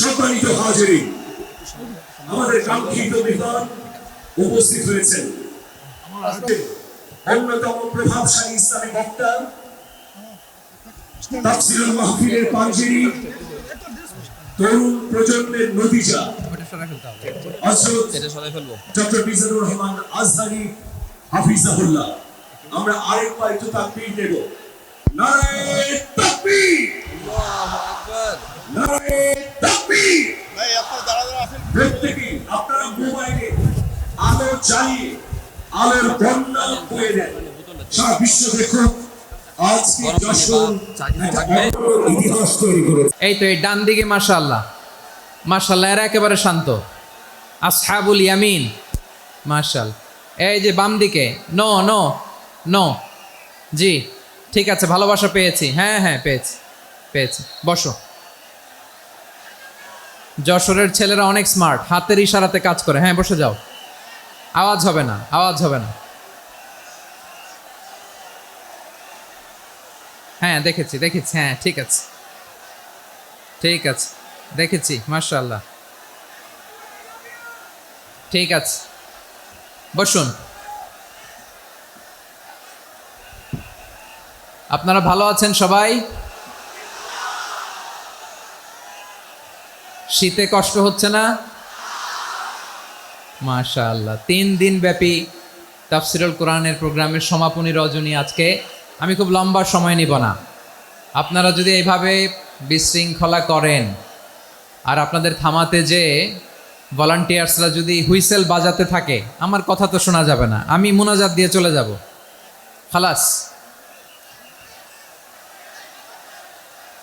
সম্মানিত হাজিরিন আমাদের কাঙ্ক্ষিত বিদ্বান উপস্থিত হয়েছেন। অন্যতম প্রভাবশালী ইসলামী বক্তা তাফসিরুল মাহফিলের পাঞ্জেরি তরুণ প্রজন্মের নদীজা ডক্টর মিজানুর রহমান আজহারি হাফিজাহুল্লাহ। আমরা আরেকবার একটু তাকবীর দেব নারায়ে তাকবীর! নারায়ে তাকবীর! ভাই আপনার দাঁড়া দাঁড়া আছেন প্রত্যেকেই আপনারা মোবাইলে আলো জ্বালিয়ে আলোর বন্যা বয়ে দেন সারা বিশ্ব দেখুক এই তো এই ডান দিকে মাশাল্লাহ মাশাল্লাহ এরা একেবারে শান্ত। আসহাবুল ইয়ামিন মাশাল এই যে বাম দিকে নো নো। নো জি, ঠিক আছে, ভালোবাসা পেয়েছি। হ্যাঁ হ্যাঁ পেয়েছি পেয়েছি। বসো। যশোরের ছেলেরা অনেক স্মার্ট হাতের ইশারাতে কাজ করে। হ্যাঁ বসে যাও। আওয়াজ হবে না, আওয়াজ হবে না। হ্যাঁ দেখেছি দেখেছি হ্যাঁ ঠিক আছে। ঠিক আছে, দেখেছি মার্শাল্লাহ ঠিক আছে। বসুন। আপনারা ভালো আছেন সবাই? শীতে কষ্ট হচ্ছে না? মাশাআল্লাহ, তিন দিন ব্যাপী তাফসিরুল কোরআনের প্রোগ্রামের সমাপনী রজনী আজকে। আমি খুব লম্বা সময় নিব না। আপনারা যদি এইভাবে বিশৃঙ্খলা করেন আর আপনাদের থামাতে যে ভলান্টিয়ার্সরা যদি হুইসেল বাজাতে থাকে, আমার কথা তো শোনা যাবে না। আমি মোনাজাত দিয়ে চলে যাব। খালাস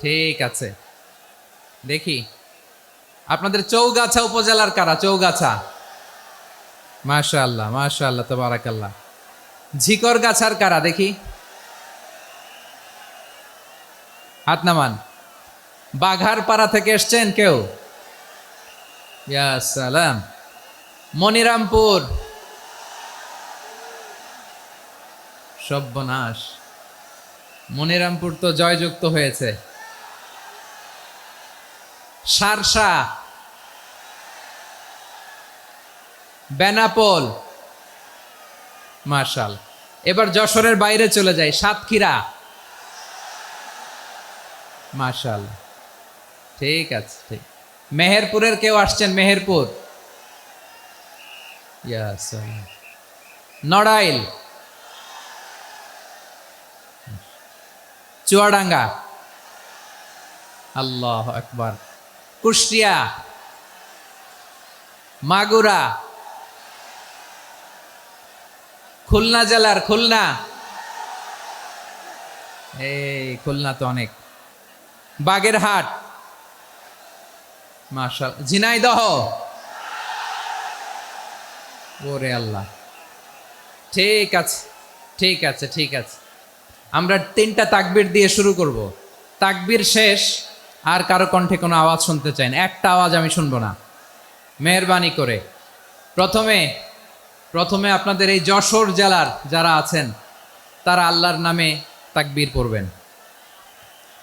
ঠিক আছে। দেখি। আপনাদের চৌগাছা উপজেলার কারা? চৌগাছা। মাশা আল্লাহ মাশা আল্লাহ তবারাকাল্লাহ। ঝিকর গাছার কারা? দেখি। হাত নামান। বাঘার পাড়া থেকে এসছেন কেউ? সালাম। মনিরামপুর। সব্যনাশ। মনিরামপুর তো জয়যুক্ত হয়েছে। সারসা। বেনাপোল। মার্শাল। এবার যশোরের বাইরে চলে যাই, সাতক্ষীরা। মার্শাল। ঠিক আছে, ঠিক। মেহেরপুরের কেউ আসছেন? মেহেরপুর। নড়াইল। চুয়াডাঙ্গা। আল্লাহ আকবার। কুষ্টিয়া, মাগুরা, খুলনা জেলার খুলনা। এই খুলনা তো অনেক। বাগেরহাট, মাশাল, ঝিনাইদহ। ওরে আল্লাহ। ঠিক আছে ঠিক আছে ঠিক আছে। আমরা তিনটা তাকবির দিয়ে শুরু করব। তাকবির শেষ। আর কারও কণ্ঠে কোনো আওয়াজ শুনতে চাই না। একটা আওয়াজ আমি শুনব না। মেহরবানি করে। প্রথমে প্রথমে আপনাদের এই যশোর জেলার যারা আছেন, তারা আল্লাহর নামে তাকবীর পড়বেন।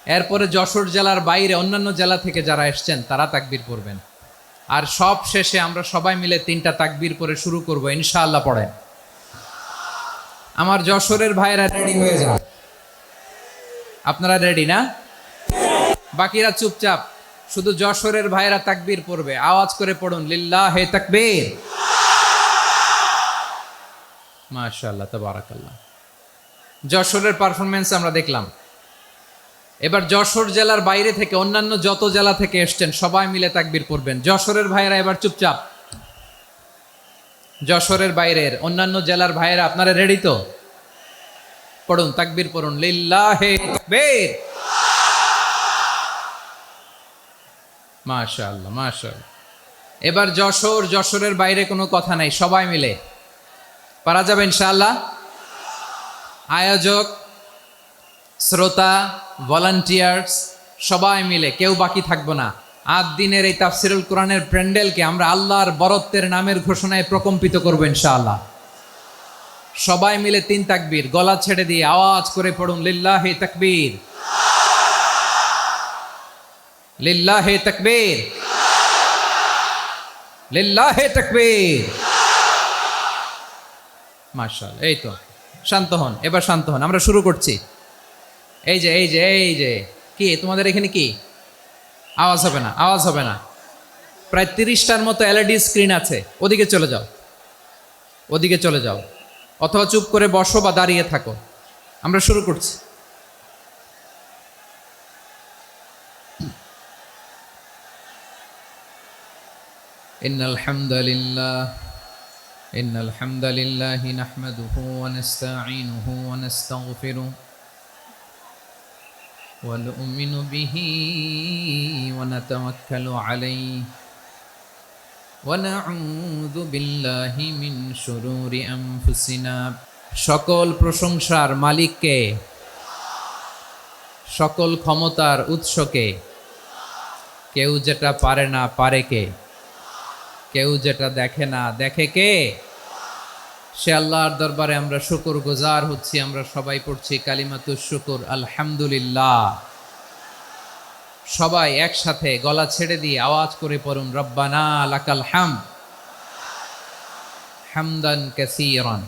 এরপরে যশোর জেলার বাইরে অন্যান্য জেলা থেকে যারা এসছেন, তারা তাকবীর পড়বেন। আর সব শেষে আমরা সবাই মিলে তিনটা তাকবীর পরে শুরু করব, ইনশাআল্লাহ পড়েন। আমার যশোরের ভাইরা রেডি হয়ে যান। আপনারা রেডি না? বাকিরা চুপচাপ। শুধু যশোরের ভাইরা তাকবীর পড়বে। আওয়াজ করে পড়ুন, লিল্লাহ হে তাকবীর। মাশাআল্লাহ, তাবারাকাল্লাহ। যশোরের পারফরমেন্স আমরা দেখলাম। এবার যশোর জেলার বাইরে থেকে অন্যান্য যত জেলা থেকে এসছেন, সবাই মিলে তাকবীর পড়বেন। যশোরের ভাইয়েরা এবার চুপচাপ। যশোরের বাইরের অন্যান্য জেলার ভাইয়েরা, আপনারা রেডি তো? পড়ুন, তাকবীর পড়ুন, লিল্লাহে তাকবীর। মাশাআল্লাহ মাশাআল্লাহ। এবার যশোর, যশোরের বাইরে কোনো কথা নাই, সবাই মিলে। পারা যাবে ইনশাআল্লাহ? আয়োজক, শ্রোতা ভলান্টিয়ার্স সবাই মিলে, কেউ বাকি থাকব না। আট দিনের এই তাফসিরুল কোরআনের প্যান্ডেলকে আমরা আল্লাহর বরত্বের নামের ঘোষণায় প্রকম্পিত করব ইনশাআল্লাহ। সবাই মিলে তিন তাকবীর, গলা ছেড়ে দিয়ে আওয়াজ করে পড়ুন, লিল্লাহে তাকবীর। লিল্লাহে তাকবীর। লিল্লাহে তাকবীর। মাশাআল্লাহ, এই তো। শান্ত হন, এবার শান্ত হন, আমরা শুরু করছি। এই যে এই যে এই যে, কি, তোমাদের এখানে কি? আওয়াজ হবে না, আওয়াজ হবে না। প্রায় তিরিশটার মতো এলইডি স্ক্রিন আছে, ওদিকে চলে যাও। ওদিকে চলে যাও, অথবা চুপ করে বসো বা দাঁড়িয়ে থাকো। আমরা শুরু করছি। إن الحمد لله إن الحمد لله نحمده ونستعينه ونستغفره ونؤمن به ونتوكل عليه ونعوذ بالله من شرور أنفسنا সকল প্রশংসার মালিককে সকল ক্ষমতার উৎসকে কেউ যেটা পারে না পারে কে কেউ যেটা দেখে না, দেখে কে? সে আল্লাহর দরবারে আমরা শুকুর গুজার হচ্ছি, আমরা সবাই পড়ছি কালিমাতু শুকুর, আলহামদুলিল্লাহ। সবাই একসাথে গলা ছেড়ে দিয়ে আওয়াজ করে পড়ুন, রব্বানা লাকাল হাম। হামদান কাসিরান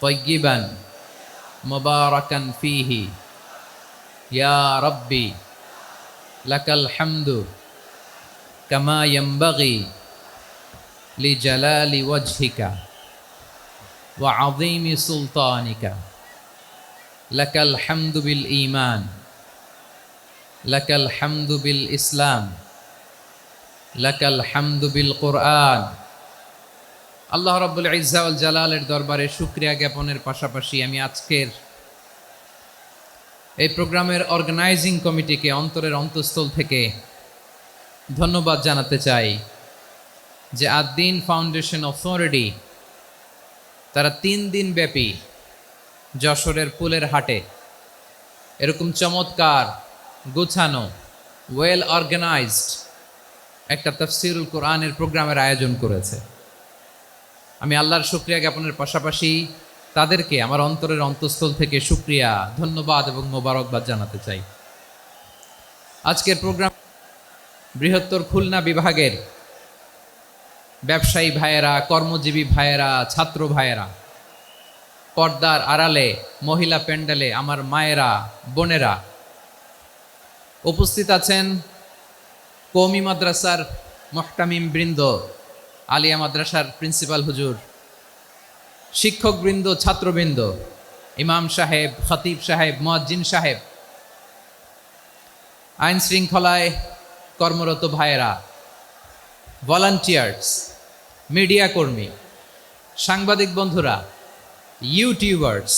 তৈগিবান মুবারাকান ফিহি। ইয়া রব্বি লাকাল হামদু। কামা লি জালালি ওজিকা ওয়া সুলতানিকা। লকল হমদুবিল ঈমান, লাকাল ইসলাম, লকল হমদুবিল কোরআন। আল্লাহ রবুল ইজাউল জালালের দরবারে শুক্রিয়া জ্ঞাপনের পাশাপাশি আমি আজকের এই প্রোগ্রামের অর্গানাইজিং কমিটিকে অন্তরের অন্তঃস্থল থেকে ধন্যবাদ জানাতে চাই যে আদ্দিন ফাউন্ডেশন অথরিটি, তারা তিন দিন ব্যাপী যশোরের পুলের হাটে এরকম চমৎকার গুছানো ওয়েল অর্গানাইজড একটা তফসিরুল কোরআনের প্রোগ্রামের আয়োজন করেছে। আমি আল্লাহর শুক্রিয়া জ্ঞাপনের পাশাপাশি তাদেরকে আমার অন্তরের অন্তঃস্থল থেকে শুক্রিয়া, ধন্যবাদ এবং মোবারকবাদ জানাতে চাই। আজকের প্রোগ্রাম বৃহত্তর খুলনা বিভাগের ব্যবসায়ী ভাইয়েরা, কর্মজীবী ভাইয়েরা, ছাত্র ভাইয়েরা, পর্দার আড়ালে, মহিলা প্যান্ডেলে আমার মায়েরা, বোনেরা উপস্থিত আছেন কৌমি মাদ্রাসার মহতামিম বৃন্দ, আলিয়া মাদ্রাসার প্রিন্সিপাল হুজুর, শিক্ষকবৃন্দ, ছাত্রবৃন্দ, ইমাম সাহেব, খতিব সাহেব, মোয়াজ্জিন সাহেব। আইন শৃঙ্খলায় কর্মরত ভাইয়েরা ভলান্টিয়ার্স মিডিয়া কর্মী, সাংবাদিক বন্ধুরা ইউটিউবার্স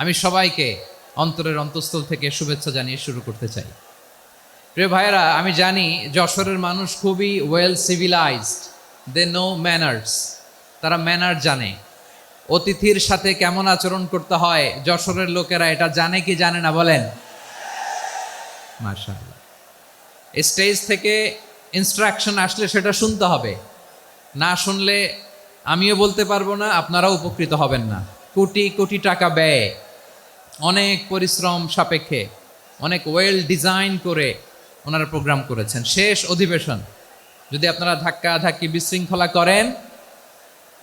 আমি সবাইকে অন্তরের অন্তঃস্থল থেকে শুভেচ্ছা জানিয়ে শুরু করতে চাই। প্রিয় ভাইয়েরা, আমি জানি যশোরের মানুষ খুবই well civilised they know manners তারা ম্যানার জানে। অতিথির সাথে কেমন আচরণ করতে হয়, যশোরের লোকেরা এটা জানে কি জানে না বলেন? মার্শাল্লাহ স্টেজ থেকে ইনস্ট্রাকশন আসলে সেটা শুনতে হবে। না শুনলে আমিও বলতে পারব না, আপনারাও উপকৃত হবেন না। কোটি কোটি টাকা ব্যয়, অনেক পরিশ্রম সাপেক্ষে, অনেক ওয়েল ডিজাইন করে ওনারা প্রোগ্রাম করেছেন। শেষ অধিবেশন, যদি আপনারা ধাক্কা ধাক্কি বিশৃঙ্খলা করেন,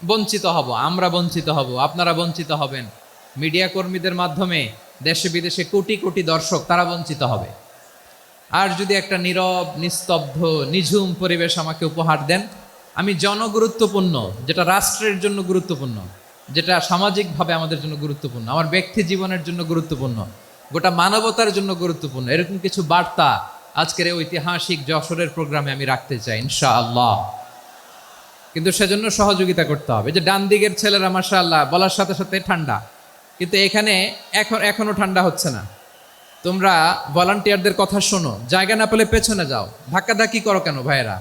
বঞ্চিত হব, আমরা বঞ্চিত হব, আপনারা বঞ্চিত হবেন। মিডিয়া কর্মীদের মাধ্যমে দেশে বিদেশে কোটি কোটি দর্শক, তারা বঞ্চিত হবে। আর যদি একটা নীরব, নিস্তব্ধ, নিঝুম পরিবেশ আমাকে উপহার দেন, আমি জনগুরুত্বপূর্ণ, যেটা রাষ্ট্রের জন্য গুরুত্বপূর্ণ, যেটা সামাজিকভাবে আমাদের জন্য গুরুত্বপূর্ণ, আমার ব্যক্তি জীবনের জন্য গুরুত্বপূর্ণ, গোটা মানবতার জন্য গুরুত্বপূর্ণ, এরকম কিছু বার্তা আজকের ঐতিহাসিক যশোরের প্রোগ্রামে আমি রাখতে চাই, ইনশাআল্লাহ। কিন্তু সেজন্য সহযোগিতা করতে হবে। যে ডান দিকের ছেলেরা, মাশাআল্লাহ, বলার সাথে সাথে ঠান্ডা। কিন্তু এখানে এখন এখনও ঠান্ডা হচ্ছে না। তোমরা ভলান্টিয়ারদের কথা শোনো। জায়গা না পেলে পেছনে যাও। ধাক্কাধাক্কি করো কেন ভাইয়েরা?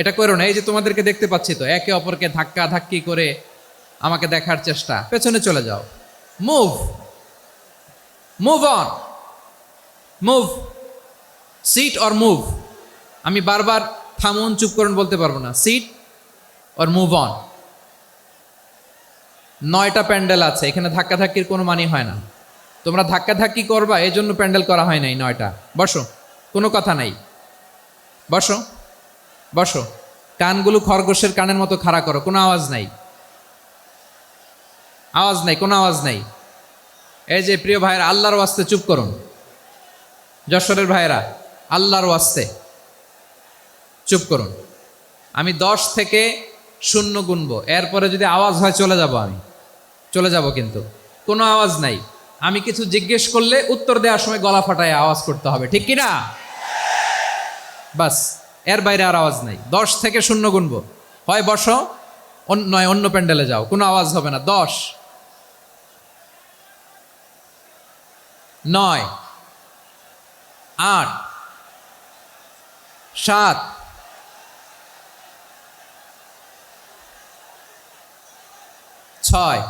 এটা করো না, এই যে তোমাদেরকে দেখতে পাচ্ছি তো, একে অপরকে ধাক্কা ধাক্কি করে আমাকে দেখার চেষ্টা। পেছনে চলে যাও। Move move on move sit or move আমি বারবার থামুন, চুপ করুন বলতে পারব না। সিট অর মুভ অন নয়টা প্যান্ডেল আছে, এখানে ধাক্কাধাক্কির কোনো মানি হয় না। তোমরা ধাক্কাধাক্কি করবা এই জন্য প্যান্ডেল করা হয় নাই নয়টা। বসো, কোনো কথা নাই। বসো বসো। কানগুলো খরগোশের কানের মতো খাড়া করো, কোনো আওয়াজ নাই। আওয়াজ নাই, কোনো আওয়াজ নাই। এই যে প্রিয় ভাইয়েরা, আল্লাহর ওয়াস্তে চুপ করুন। যশোরের ভাইয়েরা, আল্লাহর ওয়াস্তে চুপ করুন। আমি দশ থেকে শূন্য গুনবো, এরপরে যদি আওয়াজ হয় চলে যাব আমি। চলে যাব কিন্তু। কোনো আওয়াজ নাই। আমি কিছু জিজ্ঞেস করলে উত্তর দেওয়ার সময় গলা ফাটায় আওয়াজ করতে হবে, ঠিক কিনা? বাস, এর বাইরে আর আওয়াজ নাই। দশ থেকে শূন্য গুনবো। হয় বসো নয়, অন্য প্যান্ডেলে যাও, কোনো আওয়াজ হবে না। দশ, নয়, আট, সাত, ছয়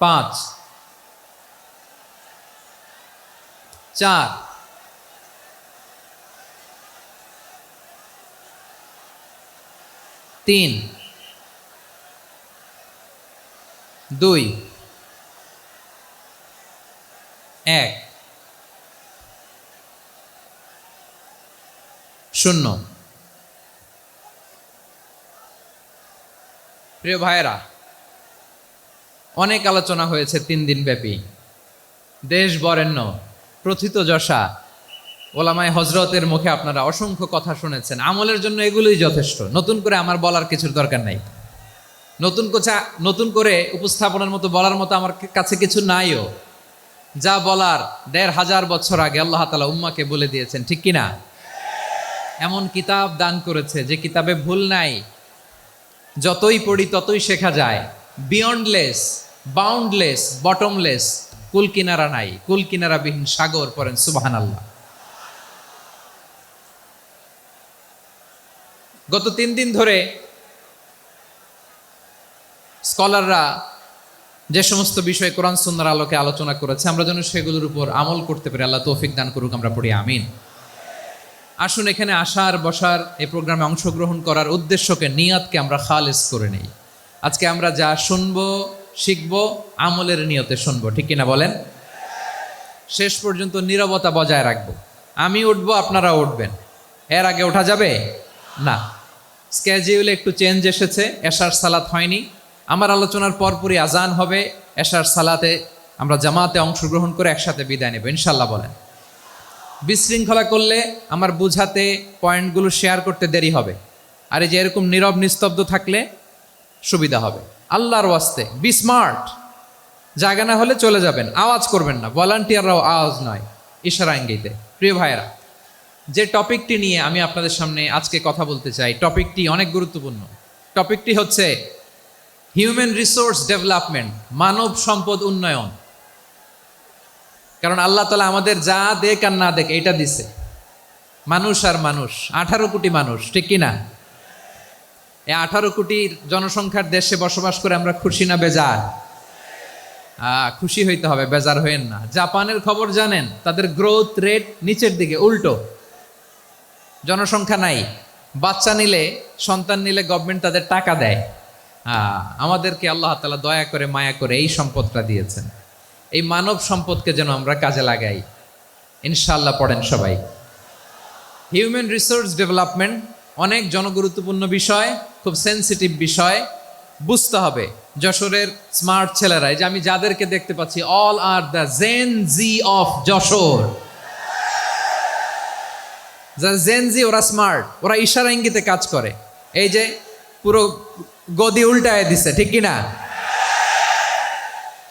পাঁচ চার তিন দুই এক শূন্য। প্রিয় ভাইয়েরা অনেক আলোচনা হয়েছে তিন দিন ব্যাপী। দেশ বরেণ্য, প্রথিত যশা, ওলামায় হজরতের মুখে আপনারা অসংখ্য কথা শুনেছেন। আমলের জন্য এগুলোই যথেষ্ট। নতুন করে আমার বলার কিছুর দরকার নাই। নতুন কোচা, নতুন করে উপস্থাপনের মতো বলার মতো আমার কাছে কিছু নাইও। যা বলার দেড় হাজার বছর আগে আল্লাহ তালা উম্মাকে বলে দিয়েছেন, ঠিক কিনা? এমন কিতাব দান করেছে যে কিতাবে ভুল নাই। যতই পড়ি ততই শেখা যায়। বিয়ন্ডলেস বাউন্ডলেস বটমলেস কুল কিনারা নাই, কুল কিনারাবিহীন সাগর পড়েন সুবাহান আল্লাহ গত তিন দিন ধরে স্কলাররা যে সমস্ত বিষয়ে কোরআন সুন্দর আলোকে আলোচনা করেছে, আমরা যেন সেগুলোর উপর আমল করতে পারি, আল্লাহ তৌফিক দান করুক, আমরা পড়ি, আমিন। আসুন এখানে আসার, বসার, এই প্রোগ্রামে অংশগ্রহণ করার উদ্দেশ্যকে, নিয়াতকে আমরা খালেস করে নেই। আজকে আমরা যা শুনব, শিখব, আমলের নিয়তে শুনব, ঠিক কিনা বলেন? শেষ পর্যন্ত নীরবতা বজায় রাখব। আমি উঠবো আপনারা উঠবেন। এর আগে ওঠা যাবে? না। স্ক্যাজিউলে একটু চেঞ্জ এসেছে, এশার সালাত হয়নি। আমার আলোচনার পরপরই আজান হবে, এশার সালাতে আমরা জামাতে অংশগ্রহণ করে একসাথে বিদায় নেব ইনশাল্লাহ বলেন। বিশৃঙ্খলা করলে আমার বুঝাতে পয়েন্টগুলো শেয়ার করতে দেরি হবে। আর এই যে এরকম নীরব নিস্তব্ধ থাকলে সুবিধা হবে। আল্লাহর ওয়াস্তে বি স্মার্ট জায়গা না হলে চলে যাবেন, আওয়াজ করবেন না। ভলান্টিয়াররাও আওয়াজ নয়, ইশারা ইঙ্গিতে। প্রিয় ভাইয়েরা, যে টপিকটি নিয়ে আমি আপনাদের সামনে আজকে কথা বলতে চাই, টপিকটি অনেক গুরুত্বপূর্ণ। টপিকটি হচ্ছে হিউম্যান রিসোর্স ডেভেলপমেন্ট মানব সম্পদ উন্নয়ন। কারণ আল্লাহ তালা আমাদের যা দেখ আর না দেখ এটা দিছে। মানুষ আর মানুষ, আঠারো কোটি মানুষ, ঠিক কিনা এই আঠারো কোটির জনসংখ্যার দেশে বসবাস করে আমরা খুশি না বেজার? খুশি হইতে হবে, বেজার হইেন না। জাপানের খবর জানেন, তাদের গ্রোথ রেট নিচের দিকে, উল্টো। জনসংখ্যা নাই। বাচ্চা নিলে, সন্তান নিলে গভর্নমেন্ট তাদের টাকা দেয়। আমাদেরকে আল্লাহ তালা দয়া করে, মায়া করে এই সম্পদটা দিয়েছেন। এই মানব সম্পদকে যেন আমরা কাজে লাগাই। ইনশাল্লাহ পড়েন সবাই। হিউম্যান রিসোর্স ডেভেলপমেন্ট অনেক জনগুরুত্বপূর্ণ বিষয় খুব সেন্সিটিভ বিষয়। বুঝতে হবে যশোরের স্মার্ট ছেলেরা। এই যে আমি যাদেরকে দেখতে পাচ্ছি all are the Gen Z of Jashore. Gen Z ওরা স্মার্ট ওরা ইশারা ইঙ্গিতে কাজ করে। এই যে পুরো গদি উল্টায় দিছে ঠিক কি না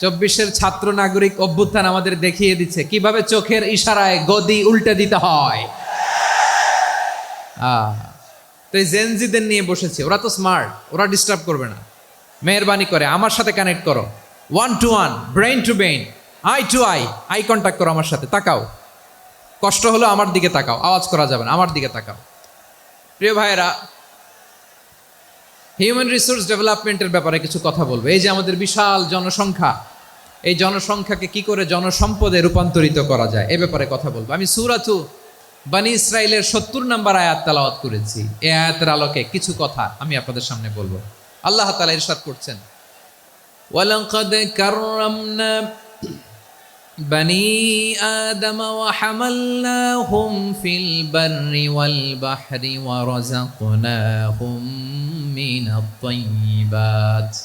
চব্বিশের ছাত্র নাগরিক অভ্যুত্থান আমাদের দেখিয়ে দিচ্ছে কীভাবে চোখের ইশারায় গদি উল্টে দিতে হয়। আহ, তো এই জেনজিদের নিয়ে বসেছে, ওরা তো স্মার্ট ওরা ডিস্টার্ব করবে না। মেহরবানি করে, আমার সাথে কানেক্ট করো। One to one brain to brain eye to eye eye contact করো আমার সাথে, তাকাও। কষ্ট হলো আমার দিকে তাকাও, আওয়াজ করা যাবে না, আমার দিকে তাকাও। প্রিয় ভাইয়েরা হিউম্যান রিসোর্স ডেভেলপমেন্টের ব্যাপারে কিছু কথা বলব। এই যে আমাদের বিশাল জনসংখ্যা, এই জনসংখ্যাকে কি করে জনসম্পদে রূপান্তরিত করা যায়, এ ব্যাপারে কথা বলব। আমি সুরাতু বানি ইসরায়েলের সত্তর নম্বর আয়াত তালাওয়াত করেছি এই আয়াতের আলোকে কিছু কথা আমি আপনাদের সামনে বলবো আল্লাহ তালা ইরশাদ করছেন ওয়ালাকাদ কাররামনা بني آدم وحملناهم في البر والبحر ورزقناهم من الطيبات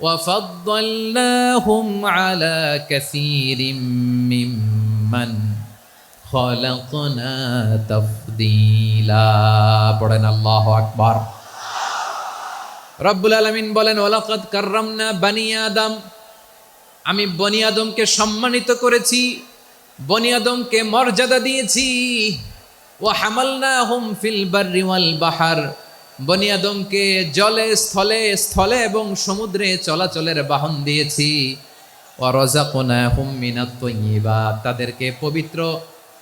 وفضلناهم على كثير ممن পড়েন আল্লাহ রব্বুল আলমিন বলেন ওলাকত কার্রামনা বানি আমি বনি আদমকে সম্মানিত করেছি, বনি আদমকে মর্যাদা দিয়েছি। ও হামালনা হুম ফিল বার্রিওয়াল বাহার। বনি আদমকে জলে, স্থলে স্থলে এবং সমুদ্রে চলাচলের বাহন দিয়েছি। ও রজাকোনা হুম মিনাত তাদেরকে পবিত্র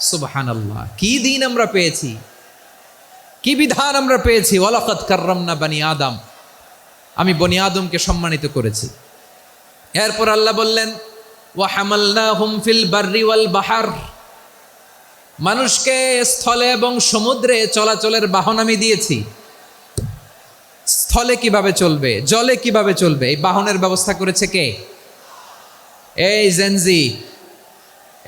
সুবহানাল্লাহ। কি দিন আমরা পেয়েছি? কি বিধান আমরা পেয়েছি? ওয়ালাকাত কাররামনা বানি আদম। আমি বনি আদমকে সম্মানিত করেছি। এরপর আল্লাহ বললেন, ওয়া হামালনাহুম ফিল বাররি ওয়াল বাহার। মানুষকে স্থলে এবং সমুদ্রে চলাচলের বাহন আমি দিয়েছি। স্থলে কীভাবে চলবে? জলে কীভাবে চলবে? এই বাহনের ব্যবস্থা করেছে কে? এই জেনজি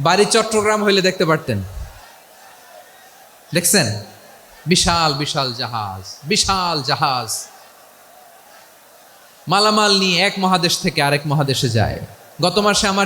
বাড়ি চট্টগ্রাম হইলে দেখতে পারতেন। দেখছেন? বিশাল বিশাল জাহাজ বিশাল জাহাজ। মালামাল নিয়ে এক মহাদেশ থেকে আরেক মহাদেশে যায়। গত মাসে আমার